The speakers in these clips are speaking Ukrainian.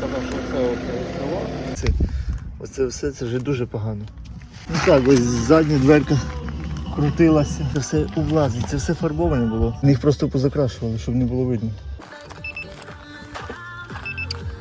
казав, що це от е, крило. Це, оце все це вже дуже погано. Ну так, ось задня дверка крутилася, це все облазить, це все фарбоване було. Їх просто позакрашували, щоб не було видно.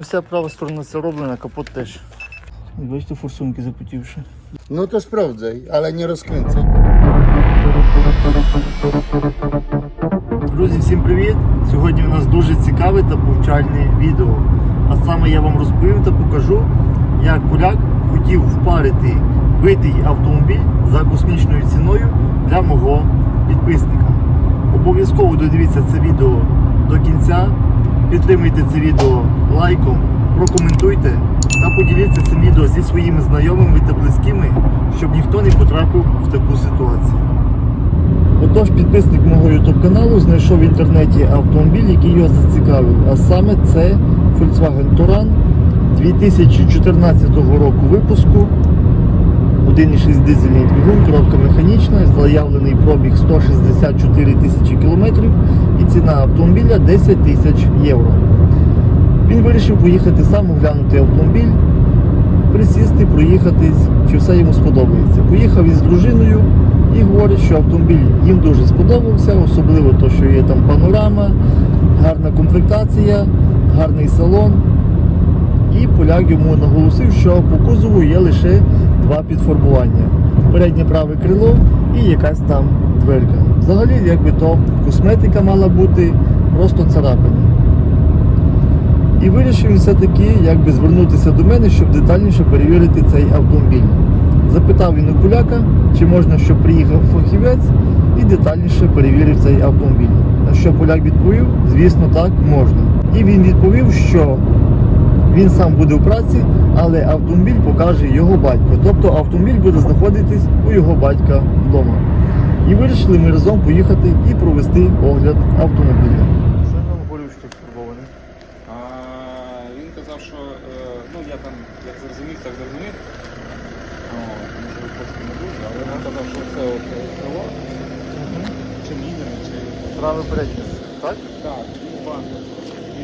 Вся права сторона це роблена, капот теж. Бачите, форсунки запотівши. No to sprawdzaj, ale nie rozkręcaj. Друзі, всім привіт! Сьогодні у нас дуже цікаве та повчальне відео. А саме я вам розповім та покажу, як поляк хотів впарити битий автомобіль за космічною ціною для мого підписника. Обов'язково додивіться це відео до кінця, підтримуйте це відео лайком, прокоментуйте та поділіться цим відео зі своїми знайомими та близькими, щоб ніхто не потрапив в таку ситуацію. Отож, підписник мого YouTube каналу знайшов в інтернеті автомобіль, який його зацікавив. А саме це Volkswagen Touran 2014 року випуску. 1,6 дизельний двигун, коробка механічна, заявлений пробіг 164 тисячі кілометрів і ціна автомобіля 10 тисяч євро. Він вирішив поїхати сам оглянути автомобіль, присісти, проїхатись, чи все йому сподобається. Поїхав із дружиною і говорить, що автомобіль їм дуже сподобався, особливо то, що є там панорама, гарна комплектація, гарний салон. І поляк йому наголосив, що по кузову є лише два підфарбування. Переднє праве крило і якась там дверка. Взагалі, якби то косметика мала бути, просто царапини. І вирішив все-таки якби звернутися до мене, щоб детальніше перевірити цей автомобіль. Запитав він у поляка, чи можна, щоб приїхав фахівець і детальніше перевірив цей автомобіль. На що поляк відповів, звісно, так можна. І він відповів, що він сам буде в праці, але автомобіль покаже його батько. Тобто автомобіль буде знаходитись у його батька вдома. І вирішили ми разом поїхати і провести огляд автомобіля. Що нам говорив, що фарбоване? Він казав, що е, ну я там як зрозумів, так зрозумів. Може випадки не дуже, але він казав, що це от е, крило, чи міняне, чи. Праве переднє, так? Так,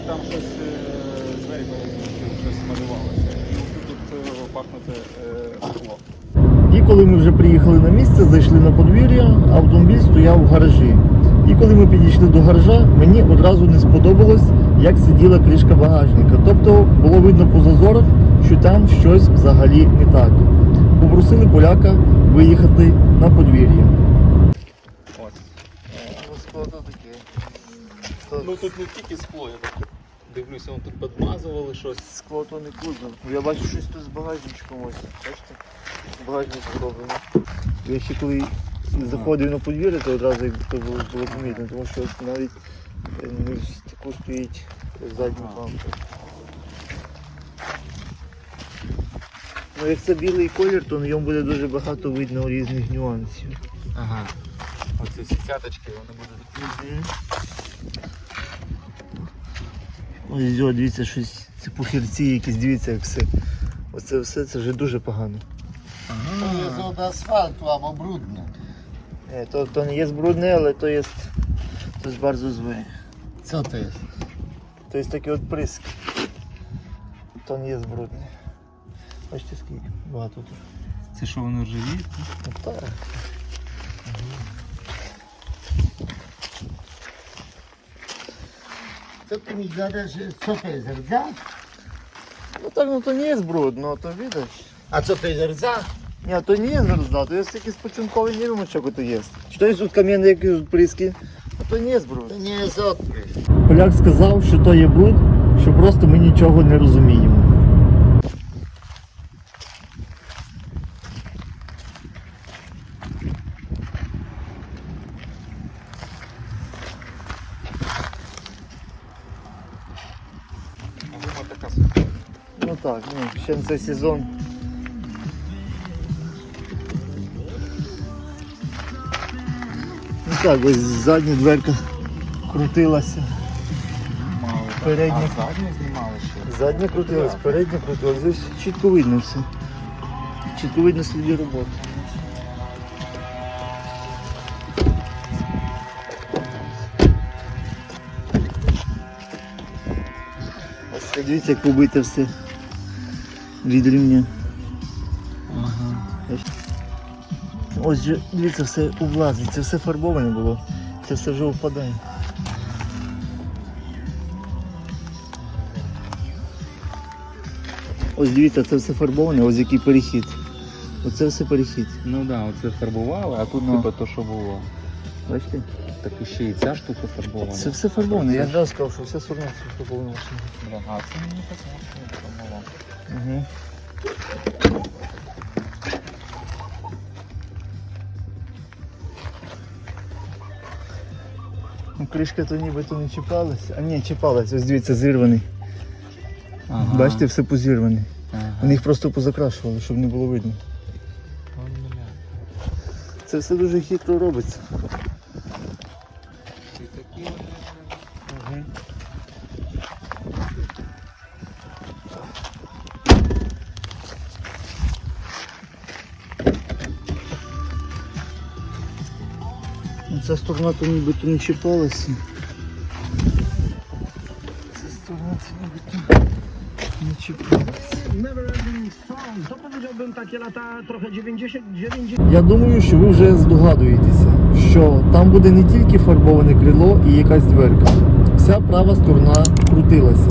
там щось е, щось малювалося. І тут е, пахнути е, скло. І коли ми вже приїхали на місце, зайшли на подвір'я, автомобіль стояв в гаражі. І коли ми підійшли до гаража, мені одразу не сподобалось, як сиділа кришка багажника. Тобто було видно по зазорах, що там щось взагалі не так. Попросили поляка виїхати на подвір'я. Ось. Ну тут не тільки скло, я так дивлюся, вон тут підмазували щось. Скло то не кузов. Я бачу щось тут з багажничком ось. Бачите? Багажник зроблено. Я ще коли заходив на подвір'я, то одразу як то було, було помітно, тому що ось навіть е, не в таку стоїть Ага. бампер. Ну, як це білий колір, то на ньому буде дуже багато видно різних нюансів. Ага. Оці всі цяточки, вони будуть. Ось о, дивіться, щось це пухірці якісь, дивіться, як все. Оце все це вже дуже погано. To jest od asfaltu albo brudne. Е, То, то не є брудне, але то є, to jest bardzo złe. Co to jest? To jest taki odprysk. To nie jest brudny. Бачите, скільки багато тут. Це що воно ржавіє? Ну, так. Co ty mi gadasz, że co to jest rdza? Ну так, ну то не є brud, no то widać. A co to jest rdza? Nie, то не є rdza, то jest jakiś починковий, не wiem czego to є. Чи то є od кам'яні jakiś bliski? а то не jest brud. To nie jest odprysk. Поляк сказав, що то є бруд, що просто ми нічого не розуміємо. А гума така собі. Ну так, ну, ще цей сезон. Ну так, ось задня дверка крутилася. А знімали ще. Задня крутилась, передня крутилась. Здесь чітко видно все. Чітко видно сліди роботи. Ось Дивіться, як побите все від рівня. Ось же, дивіться, все облазить, це все фарбоване було. Це все вже впадає. Ось дивіться, це все фарбоване, ось який перехід. Оце все перехід. Ну так, да, оце фарбували, а тут Ну. типу то, що було. Бачите? Так і ще і ця штука фарбована. Це все фарбоване. Я одразу сказав, що все сорно все фарбоване. Бля, А, це мені так не фарбувало. Угу. Ну, кришка то ніби то не чіпалась. А ні, чіпалась, ось дивіться, зірваний. Ага. Бачите, все позірваний. Ага. Вони їх просто позакрашували, щоб не було видно. Це все дуже хитро робиться. Ця сторона то нібито не чіпалася. Ця сторона то нібито не чіпалася. Neverending Song. To powiedziałbym takie lata trochę 90, 90. Я думаю, що ви вже здогадуєтеся, що там буде не тільки фарбоване крило і якась дверка. Вся права сторона крутилася.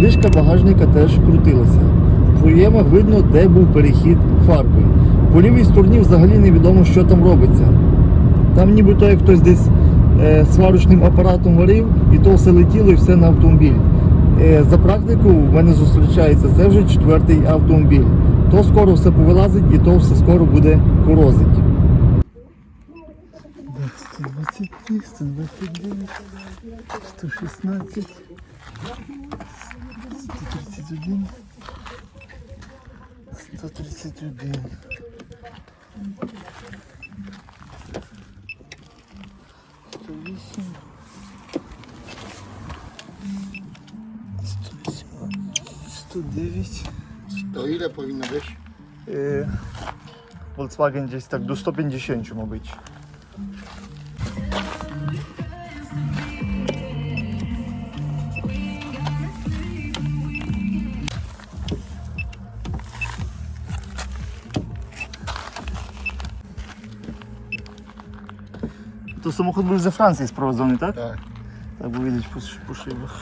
Кришка багажника теж крутилася. В проємах видно, де був перехід фарби. По лівій стороні взагалі невідомо, що там робиться. Там нібито як хтось десь е, сварочним апаратом варив, і то все летіло і все на автомобіль. Е, за практику в мене зустрічається це вже четвертий автомобіль. То скоро все повилазить і то все скоро буде корозить. 123, 129, 116, 131, 131. Сто дев'ять. To ile powinno być? Е, Volkswagen десь так до 150, мабуть. То самохід був за Франції спроводжений, так? Tak. Так, бо видиш по, ш- по шибах.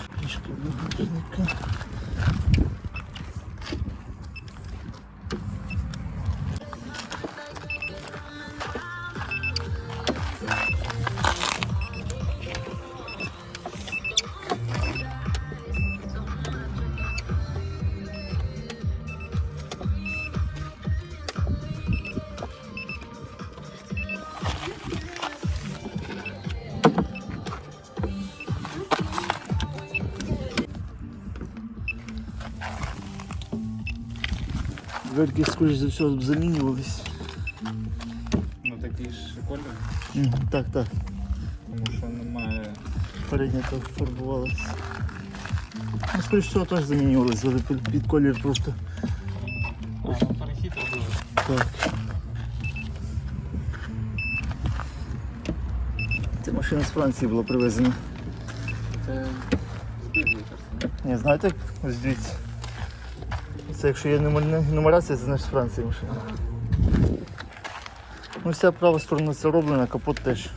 Дверки, скоріш за все, замінювались. Ну такий ж колір, Мгм, Так, так. тому що немає. Передня так фарбувалась. Ну, скоріш всього теж замінювалась, але під, під колір просто А, ну перехід робили. так. Ця машина з Франції була привезена. Це збіглий кажется. Не, знаєте, ось дивіться. Це якщо є нумерація, це значить з Франції машина. Ну, вся права сторона це роблена, капот теж.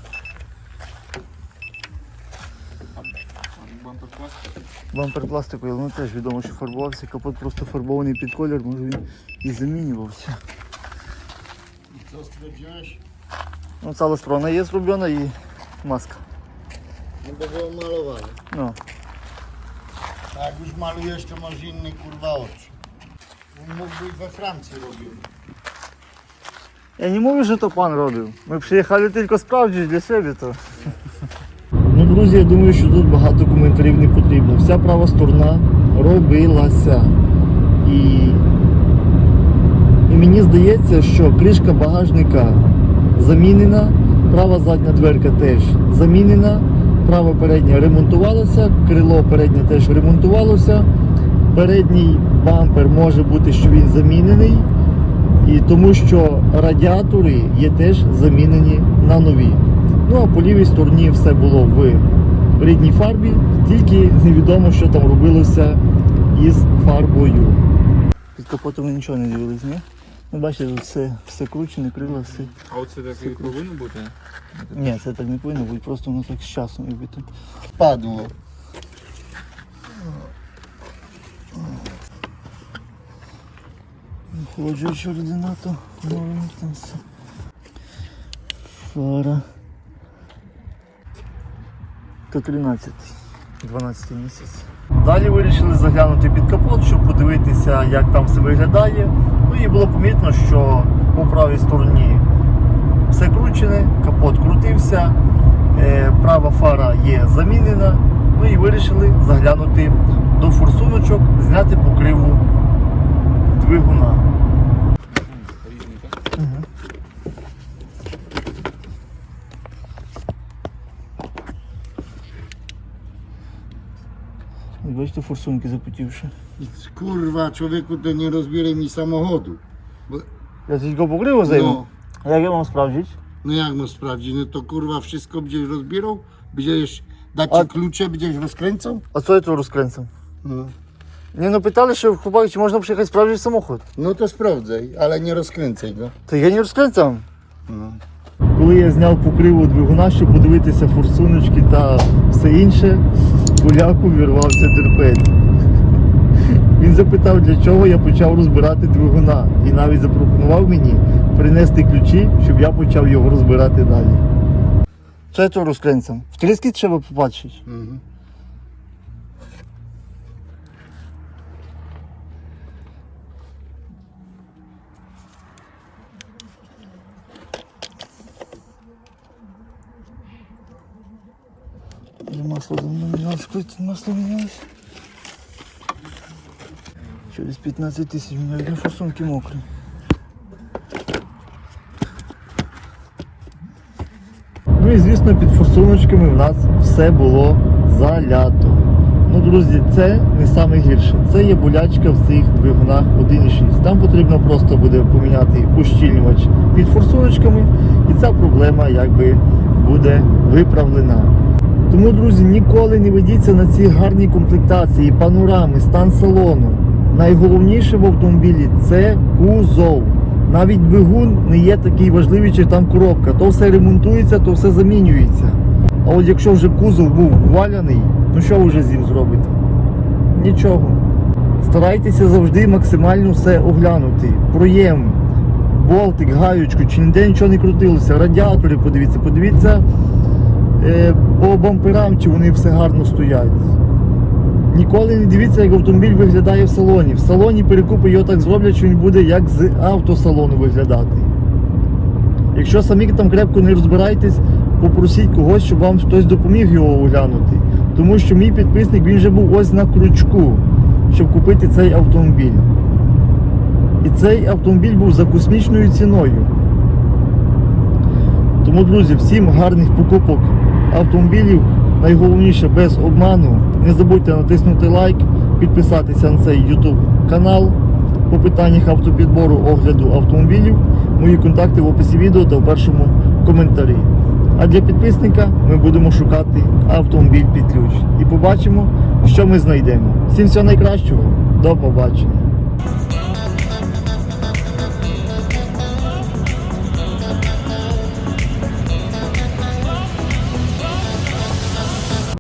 Бампер пластик. Бампер пластиковий, але ну, теж відомо, що фарбувався. Капот просто фарбований під колір, може він і замінювався. Ну, ця сторона є зроблена і маска. No bo było malowane. Ну, A jak już malujesz, to masz inny kurwa oczy. On mógł być we Francji я не можу, що то пан робив. Ми приїхали тільки справді для себе то. Ну, друзі, я думаю, що тут багато коментарів не потрібно. Вся права сторона робилася. І, і мені здається, що кришка багажника замінена, права задня дверка теж замінена, права передня ремонтувалася, крило переднє теж ремонтувалося. Передній бампер може бути, що він замінений. І тому що радіатори є теж замінені на нові. Ну а по лівій стороні все було в рідній фарбі, тільки невідомо, що там робилося із фарбою. Під капотом ми нічого не дивились, ні? Ну, бачите, тут все, все кручене, крила, все. А оце так і повинно бути? Ні, це так не повинно бути, просто воно так з часом якби Рідина, то норм там все. Фара. То 13, 12 місяць. Далі вирішили заглянути під капот, щоб подивитися, як там все виглядає. Ну і було помітно, що по правій стороні все кручене, капот крутився, е, права фара є замінена. Ну і вирішили заглянути до форсуночок, зняти покриву двигуна. Різні, так? І Бачите, форсунки запотівши. Kurwa, człowieku, to nie rozbieraj mi samochodu. Я тільки покриву займу. No, А як я вам справджить? no jak mam sprawdzić? No to kurwa wszystko będziesz rozbierał? Będziesz dać A- ci klucze, będziesz rozkręcał? А що я тут розкринцем? No. Ні, ну питали, що хлопаки, чи можна приїхати справжній самохід. no to sprawdzaj, ale nie rozkręcaj go. Та я не розкринцем. No. Коли я зняв покриву двигуна, щоб подивитися форсуночки та все інше, поляку вірвався терпець. Він запитав, для чого я почав розбирати двигуна, і навіть запропонував мені принести ключі, щоб я почав його розбирати далі. Що я тут розкринцем? В тріски треба побачити. Mhm. Масло менялось, сколько масло менялось? Через 15 тысяч меняли, ну форсунки мокрые. Ну і звісно, під форсуночками в нас все було залято. Ну, друзі, це не саме гірше. Це є болячка в цих двигунах 1.6. Там потрібно просто буде поміняти ущільнювач під форсуночками, і ця проблема якби буде виправлена. Тому, друзі, ніколи не ведіться на ці гарні комплектації, панорами, стан салону. Найголовніше в автомобілі це кузов. Навіть двигун не є такий важливий, чи там коробка. То все ремонтується, то все замінюється. А от якщо вже кузов був валяний, ну що вже з ним зробите? Нічого. Старайтеся завжди максимально все оглянути. Проєм, болтик, гаючку, чи ніде нічого не крутилося. Радіатори подивіться, подивіться по бамперам, чи вони все гарно стоять. Ніколи не дивіться, як автомобіль виглядає в салоні. В салоні перекупи його так зроблять, що він буде як з автосалону виглядати. Якщо самі там крепко не розбираєтесь, попросіть когось, щоб вам хтось допоміг його оглянути. Тому що мій підписник він вже був ось на крючку, щоб купити цей автомобіль. І цей автомобіль був за космічною ціною. Тому, друзі, всім гарних покупок автомобілів. Найголовніше без обману. Не забудьте натиснути лайк, підписатися на цей YouTube канал по питаннях автопідбору огляду автомобілів. Мої контакти в описі відео та в першому коментарі. А для підписника ми будемо шукати автомобіль під ключ. І побачимо, що ми знайдемо. Всім всього найкращого. До побачення.